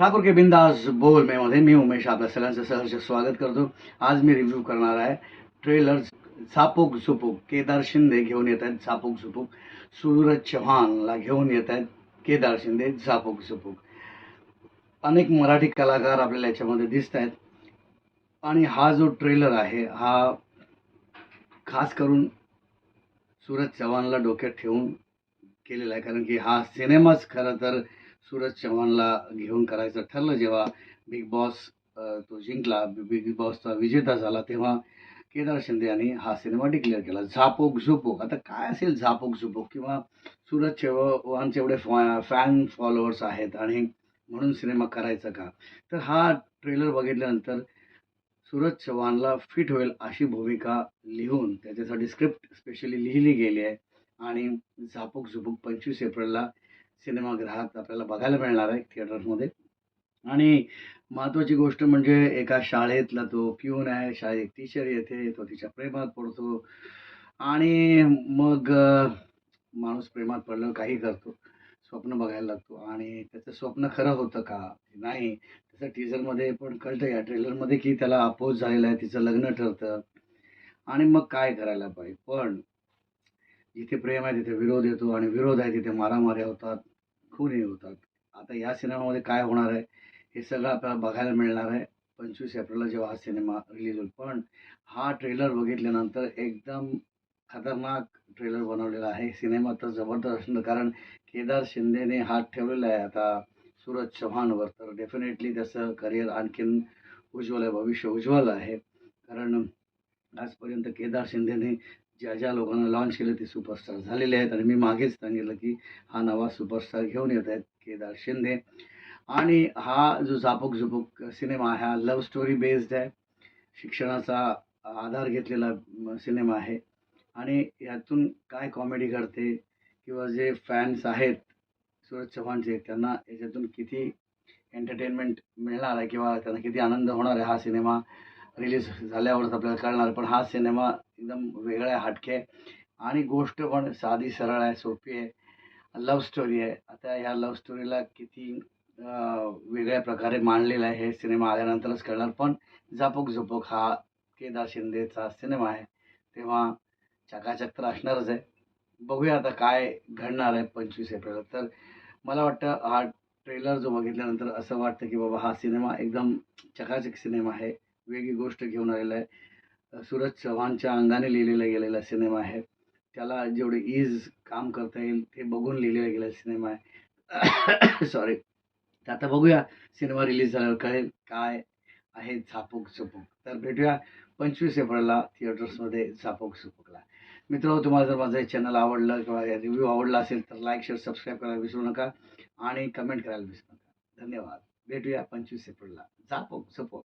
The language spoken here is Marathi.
ठाकूर के बिंदास बोल मेमध्ये मी उमेश आपल्या सगळ्यांचं सहर्ष स्वागत करतो आज मी रिव्ह्यू करणार आहे ट्रेलर झापूक झुपूक केदार शिंदे घेऊन येत आहेत झापूक झुपूक सूरज चव्हाणला घेऊन येत आहेत केदार शिंदे झापूक झुपूक अनेक मराठी कलाकार आपल्याला याच्यामध्ये दिसत आहेत. आणि हा जो ट्रेलर आहे हा खास करून सूरज चव्हाणला डोक्यात ठेवून केलेला आहे कारण की हा सिनेमाच खरं तर सूरज चव्हाणला घेऊन करायचं ठरलं जेव्हा बिग बॉस तो जिंकला बिग बॉसचा विजेता झाला तेव्हा केदार शिंदे यांनी हा सिनेमा डिक्लेअर केला. झापोक झुपोक. आता काय असेल झापोक झुपोक किंवा सूरज चव्हाणचे एवढे फॉ फॅन फॉलोअर्स आहेत आणि म्हणून सिनेमा करायचा का? तर हा ट्रेलर बघितल्यानंतर सूरज चव्हाणला फिट होईल अशी भूमिका लिहून त्याच्यासाठी स्क्रिप्ट स्पेशली लिहिली गेली आहे. आणि झापूक झुपूक पंचवीस एप्रिलला सिनेमागृहात आपल्याला बघायला मिळणार आहे थिएटर्समध्ये. आणि महत्त्वाची गोष्ट म्हणजे एका शाळेतला तो पिऊन आहे शाळेत टीचर येते तो तिच्या प्रेमात पडतो. आणि मग माणूस प्रेमात पडल्यावर काही करतो. स्वप्न बघायला लागतो. आणि त्याचं स्वप्न खरं होतं का? नाही. त्याचं टीजरमध्ये पण कळतं या ट्रेलरमध्ये की त्याला अपोज झालेला आहे तिचं लग्न ठरतं. आणि मग काय करायला पाहिजे? पण जिथे प्रेम आहे तिथे विरोध येतो आणि विरोध आहे तिथे मारामाऱ्या होतात खूनही होतात. आता या सिनेमामध्ये काय होणार आहे हे सगळं आपल्याला बघायला मिळणार आहे. पंचवीस एप्रिलला जेव्हा हा सिनेमा रिलीज होईल. पण हा ट्रेलर बघितल्यानंतर एकदम खतरनाक ट्रेलर बनवलेला आहे. सिनेमा तर जबरदस्त असणार कारण केदार शिंदेने हात ठेवलेला आहे. आता सूरज चव्हाणवर तर डेफिनेटली त्याचं करिअर आणखीन उज्ज्वल आहे भविष्य उज्ज्वल आहे. कारण आजपर्यंत केदार शिंदेने ज्या ज्या लोकांना लॉन्च केलं ते सुपरस्टार झालेले आहेत. आणि मी मागेच सांगितलं की हा नवा सुपरस्टार घेऊन येत आहेत केदार शिंदे. आणि हा जो झापूक झुपूक सिनेमा हा लव्ह स्टोरी बेस्ड आहे. शिक्षणाचा आधार घेतलेला सिनेमा आहे. आणि यातून काय कॉमेडी घडते किंवा जे फॅन्स आहेत सूरज चव्हाणचे त्यांना याच्यातून किती एंटरटेनमेंट मिळणार आहे किंवा त्यांना किती आनंद होणार आहे हा सिनेमा? रिलीज झाल्यावरच आपल्याला कळणार पण हा सिनेमा एकदम वेगळा आहे हटके. आणि गोष्ट पण साधी सरळ आहे सोपी आहे. लव्ह स्टोरी आहे. आता ह्या लव्ह स्टोरीला किती वेगळ्या प्रकारे मांडलेलं आहे हे सिनेमा आल्यानंतरच कळणार. पण झापूक झुपूक हा केदार शिंदेचा सिनेमा आहे. तेव्हा चकाचक तर असणारच आहे. बघूया आता काय घडणार आहे पंचवीस एप्रिलला. तर मला वाटतं हा ट्रेलर जो बघितल्यानंतर असं वाटतं की बाबा हा सिनेमा एकदम चकाचक सिनेमा आहे. वेगळी गोष्ट घेऊन आलेला आहे. सूरज चव्हाणच्या अंगाने लिहिलेला गेलेला सिनेमा आहे. त्याला जेवढे ईज काम करता येईल ते बघून लिहिलेला गेलेला सिनेमा आहे. सॉरी तर आता बघूया सिनेमा रिलीज झाल्यावर कळेल काय आहे झापूक चुपूक तर भेटूया पंचवीस एप्रिलला थिएटर्समध्ये झापूक चुपूकला मित्र तुम्हाला जर माझं चॅनल आवडलं किंवा रिव्ह्यू आवडला असेल तर लाईक शेअर सबस्क्राईब करायला विसरू नका आणि कमेंट करायला विसरू नका. धन्यवाद. भेटूया पंचवीस एप्रिलला. झापूक चुपूक